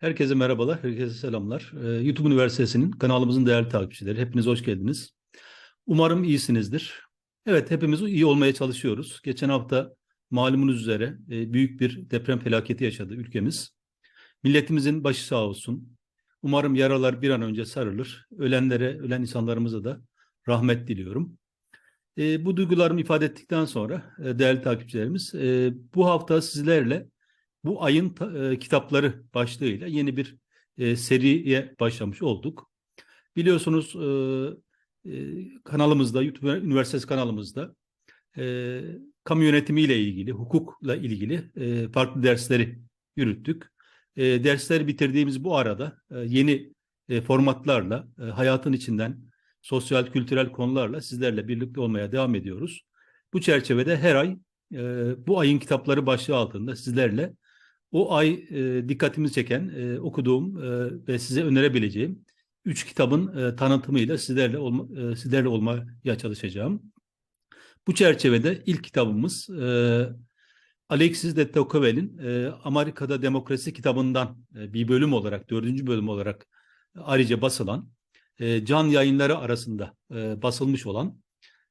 Herkese merhabalar, herkese selamlar. Ee, YouTube Üniversitesi'nin kanalımızın değerli takipçileri, hepiniz hoş geldiniz. Umarım iyisinizdir. Evet, hepimiz iyi olmaya çalışıyoruz. Geçen hafta malumunuz üzere e, büyük bir deprem felaketi yaşadı ülkemiz. Milletimizin başı sağ olsun. Umarım yaralar bir an önce sarılır. Ölenlere, ölen insanlarımıza da rahmet diliyorum. E, bu duygularımı ifade ettikten sonra e, değerli takipçilerimiz, bu hafta sizlerle bu ayın e, kitapları başlığıyla yeni bir e, seriye başlamış olduk. Biliyorsunuz e, e, kanalımızda, YouTube Üniversitesi kanalımızda e, kamu yönetimiyle ilgili, hukukla ilgili e, farklı dersleri yürüttük. E, dersleri bitirdiğimiz bu arada e, yeni e, formatlarla, e, hayatın içinden sosyal, kültürel konularla sizlerle birlikte olmaya devam ediyoruz. Bu çerçevede her ay e, bu ayın kitapları başlığı altında sizlerle o ay e, dikkatimi çeken, e, okuduğum e, ve size önerebileceğim üç kitabın e, tanıtımıyla sizlerle olma, e, sizlerle olmaya çalışacağım. Bu çerçevede ilk kitabımız e, Alexis de Tocqueville'in e, Amerika'da Demokrasi kitabından e, bir bölüm olarak, dördüncü bölüm olarak ayrıca basılan, e, can yayınları arasında e, basılmış olan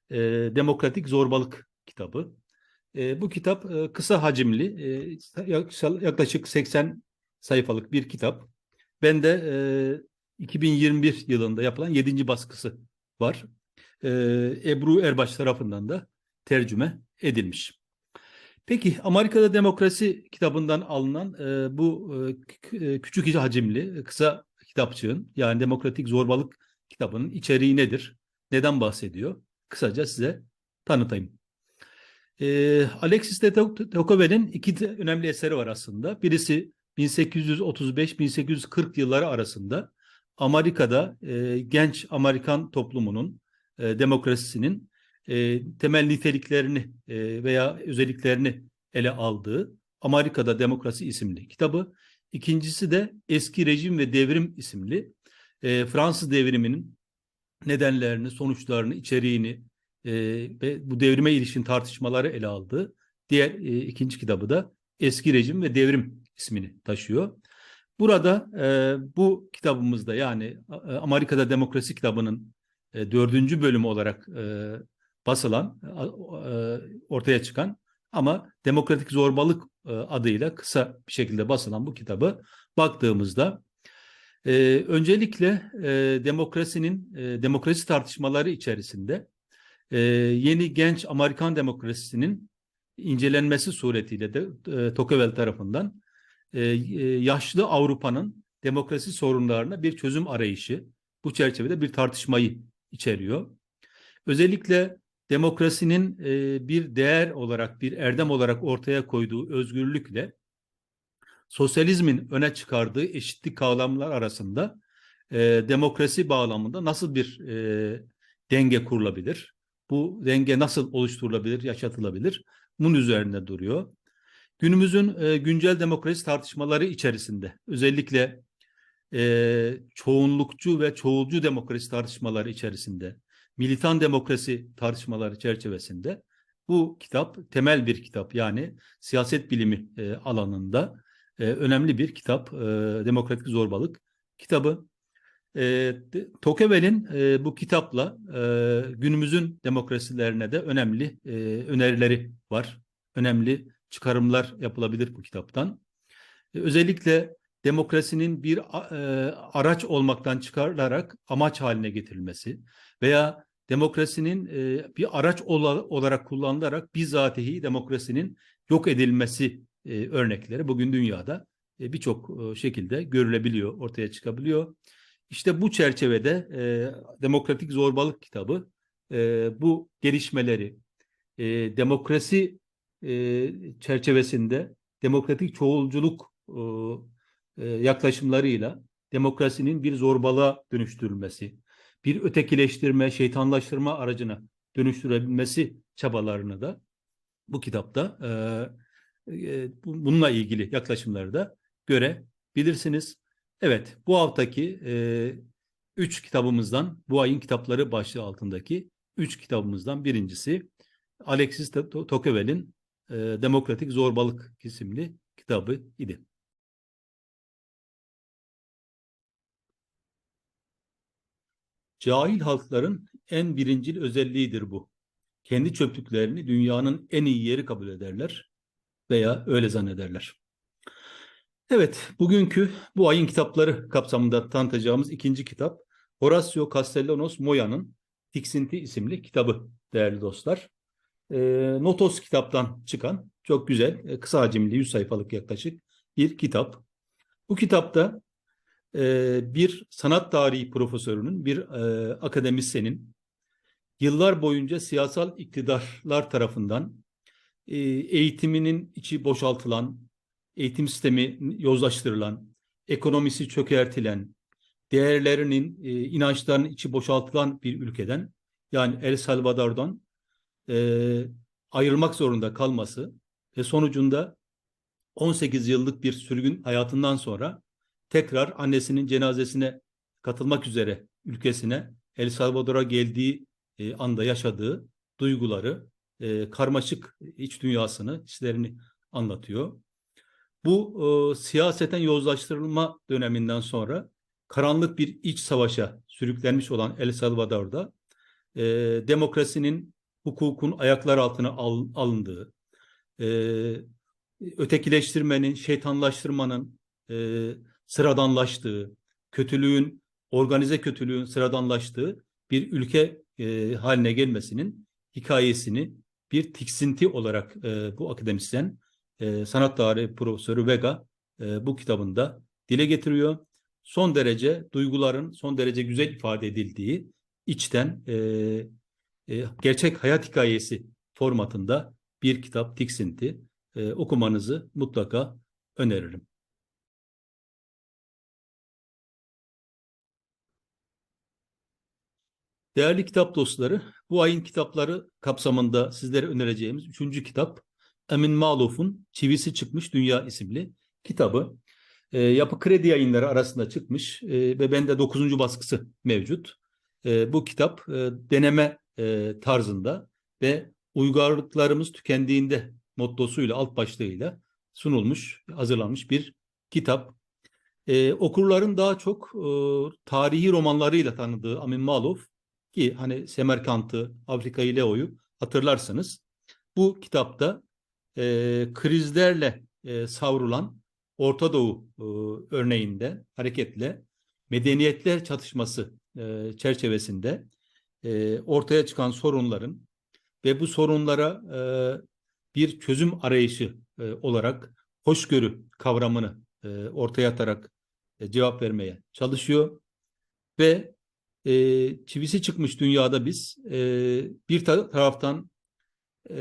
e, Demokratik Zorbalık kitabı. E, bu kitap e, kısa hacimli, e, yaklaşık 80 sayfalık bir kitap. Ben de e, 2021 yılında yapılan 7. baskısı var. E, Ebru Erbaş tarafından da tercüme edilmiş. Peki Amerika'da Demokrasi kitabından alınan e, bu e, küçük hacimli kısa kitapçığın yani Demokratik Zorbalık kitabının içeriği nedir? Neden bahsediyor? Kısaca size tanıtayım. E, Alexis de Tocqueville'in iki önemli eseri var aslında. Birisi 1835-1840 yılları arasında Amerika'da e, genç Amerikan toplumunun e, demokrasisinin e, temel niteliklerini e, veya özelliklerini ele aldığı Amerika'da Demokrasi isimli kitabı. İkincisi de Eski Rejim ve Devrim isimli e, Fransız devriminin nedenlerini, sonuçlarını, içeriğini, e, ve bu devrime ilişkin tartışmaları ele aldı. Diğer e, ikinci kitabı da Eski Rejim ve Devrim ismini taşıyor. Burada e, bu kitabımızda yani e, Amerika'da Demokrasi kitabının e, dördüncü bölümü olarak e, basılan, e, ortaya çıkan ama Demokratik Zorbalık e, adıyla kısa bir şekilde basılan bu kitabı baktığımızda e, öncelikle e, demokrasinin, e, demokrasi tartışmaları içerisinde e, yeni genç Amerikan demokrasisinin incelenmesi suretiyle de e, Tocqueville tarafından e, yaşlı Avrupa'nın demokrasi sorunlarına bir çözüm arayışı bu çerçevede bir tartışmayı içeriyor. Özellikle demokrasinin e, bir değer olarak, bir erdem olarak ortaya koyduğu özgürlükle sosyalizmin öne çıkardığı eşitlik kavramlar arasında e, demokrasi bağlamında nasıl bir e, denge kurulabilir? Bu denge nasıl oluşturulabilir, yaşatılabilir? Bunun üzerinde duruyor. Günümüzün e, güncel demokrasi tartışmaları içerisinde özellikle e, çoğunlukçu ve çoğulcu demokrasi tartışmaları içerisinde, militan demokrasi tartışmaları çerçevesinde bu kitap temel bir kitap yani siyaset bilimi e, alanında e, önemli bir kitap, e, Demokratik Zorbalık kitabı. E, Tocqueville'in e, bu kitapla e, günümüzün demokrasilerine de önemli e, önerileri var. Önemli çıkarımlar yapılabilir bu kitaptan. E, özellikle demokrasinin bir e, araç olmaktan çıkarılarak amaç haline getirilmesi veya demokrasinin e, bir araç olarak kullanılarak bizatihi demokrasinin yok edilmesi e, örnekleri bugün dünyada e, birçok e, şekilde görülebiliyor, ortaya çıkabiliyor. İşte bu çerçevede e, Demokratik Zorbalık kitabı e, bu gelişmeleri e, demokrasi e, çerçevesinde demokratik çoğulculuk e, e, yaklaşımlarıyla demokrasinin bir zorbalığa dönüştürülmesi, bir ötekileştirme, şeytanlaştırma aracına dönüştürebilmesi çabalarını da bu kitapta e, e, bununla ilgili yaklaşımları da görebilirsiniz. Evet, bu haftaki e, üç kitabımızdan, bu ayın kitapları başlığı altındaki üç kitabımızdan birincisi Alexis Tocquevel'in e, Demokratik Zorbalık isimli kitabı idi. Cahil halkların en birincil özelliğidir bu. Kendi çöplüklerini dünyanın en iyi yeri kabul ederler veya öyle zannederler. Evet, bugünkü bu ayın kitapları kapsamında tanıtacağımız ikinci kitap Horacio Castellanos Moya'nın Tiksinti isimli kitabı değerli dostlar. E, Notos kitaptan çıkan çok güzel, e, kısa hacimli 100 sayfalık yaklaşık bir kitap. Bu kitapta e, bir sanat tarihi profesörünün, bir e, akademisyenin yıllar boyunca siyasal iktidarlar tarafından e, eğitiminin içi boşaltılan, eğitim sistemi yozlaştırılan, ekonomisi çökertilen, değerlerinin, e, inançlarının içi boşaltılan bir ülkeden, yani El Salvador'dan e, ayrılmak zorunda kalması ve sonucunda 18 yıllık bir sürgün hayatından sonra tekrar annesinin cenazesine katılmak üzere ülkesine El Salvador'a geldiği e, anda yaşadığı duyguları, e, karmaşık iç dünyasını, hislerini anlatıyor. Bu e, siyaseten yozlaştırılma döneminden sonra karanlık bir iç savaşa sürüklenmiş olan El Salvador'da e, demokrasinin, hukukun ayaklar altına al, alındığı, e, ötekileştirmenin, şeytanlaştırmanın e, sıradanlaştığı, kötülüğün, organize kötülüğün sıradanlaştığı bir ülke e, haline gelmesinin hikayesini bir tiksinti olarak e, bu akademisyen e, sanat tarihi profesörü Vega e, bu kitabında dile getiriyor. Son derece duyguların son derece güzel ifade edildiği içten e, e, gerçek hayat hikayesi formatında bir kitap tiksinti okumanızı mutlaka öneririm. Değerli kitap dostları, bu ayın kitapları kapsamında sizlere önereceğimiz üçüncü kitap Emin Maluf'un Çivisi Çıkmış Dünya isimli kitabı. E, Yapı Kredi Yayınları arasında çıkmış e, ve bende dokuzuncu baskısı mevcut. E, bu kitap e, deneme e, tarzında ve uygarlıklarımız tükendiğinde mottosuyla, alt başlığıyla sunulmuş, hazırlanmış bir kitap. Ee, okurların daha çok e, tarihi romanlarıyla tanıdığı Amin Maluf ki hani Semerkant'ı, Afrika'yı Leo'yu hatırlarsınız. Bu kitapta e, krizlerle e, savrulan Orta Doğu e, örneğinde hareketle medeniyetler çatışması e, çerçevesinde e, ortaya çıkan sorunların ve bu sorunlara e, bir çözüm arayışı e, olarak hoşgörü kavramını e, ortaya atarak e, cevap vermeye çalışıyor ve e, çivisi çıkmış dünyada biz e, bir ta taraftan e,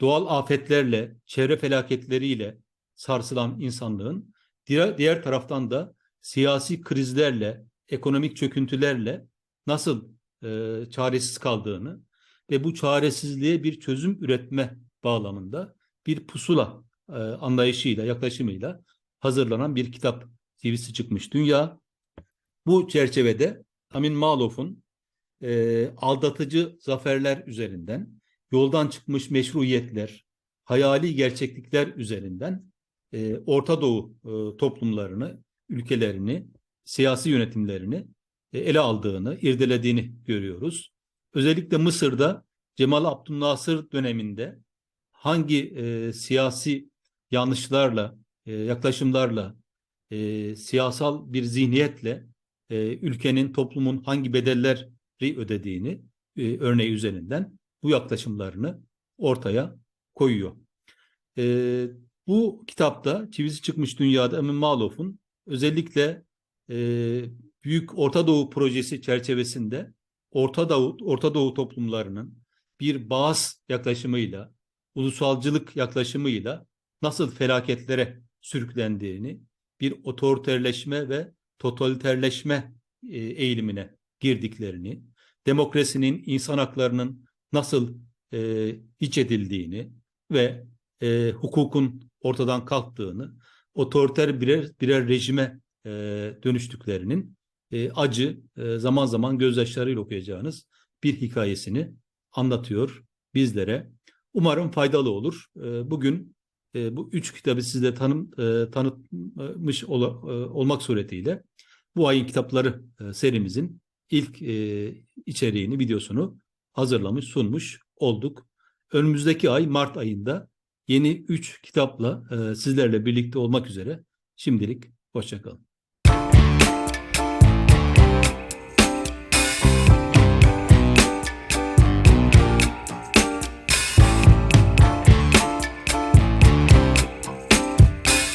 doğal afetlerle, çevre felaketleriyle sarsılan insanlığın diğer, diğer taraftan da siyasi krizlerle, ekonomik çöküntülerle nasıl e, çaresiz kaldığını ve bu çaresizliğe bir çözüm üretme bağlamında bir pusula e, anlayışıyla, yaklaşımıyla hazırlanan bir kitap TV'si çıkmış Dünya. Bu çerçevede Amin Malof'un e, aldatıcı zaferler üzerinden, yoldan çıkmış meşruiyetler, hayali gerçeklikler üzerinden e, Orta Doğu e, toplumlarını, ülkelerini, siyasi yönetimlerini e, ele aldığını, irdelediğini görüyoruz. Özellikle Mısır'da Cemal Abdülnasır döneminde hangi e, siyasi yanlışlarla, e, yaklaşımlarla, e, siyasal bir zihniyetle e, ülkenin, toplumun hangi bedelleri ödediğini e, örneği üzerinden bu yaklaşımlarını ortaya koyuyor. E, bu kitapta Çivisi Çıkmış Dünyada Emin Malof'un özellikle e, Büyük Orta Doğu projesi çerçevesinde Orta Doğu, Orta Doğu toplumlarının bir bağız yaklaşımıyla ulusalcılık yaklaşımıyla nasıl felaketlere sürüklendiğini, bir otoriterleşme ve totaliterleşme e, eğilimine girdiklerini, demokrasinin, insan haklarının nasıl e, iç edildiğini ve e, hukukun ortadan kalktığını, otoriter birer, birer rejime e, dönüştüklerinin e, acı, e, zaman zaman gözyaşlarıyla okuyacağınız bir hikayesini anlatıyor bizlere. Umarım faydalı olur. Ee, bugün e, bu üç kitabı size tanım, e, tanıtmış ol, e, olmak suretiyle bu ayın kitapları serimizin ilk e, içeriğini, videosunu hazırlamış, sunmuş olduk. Önümüzdeki ay Mart ayında yeni 3 kitapla e, sizlerle birlikte olmak üzere şimdilik hoşçakalın.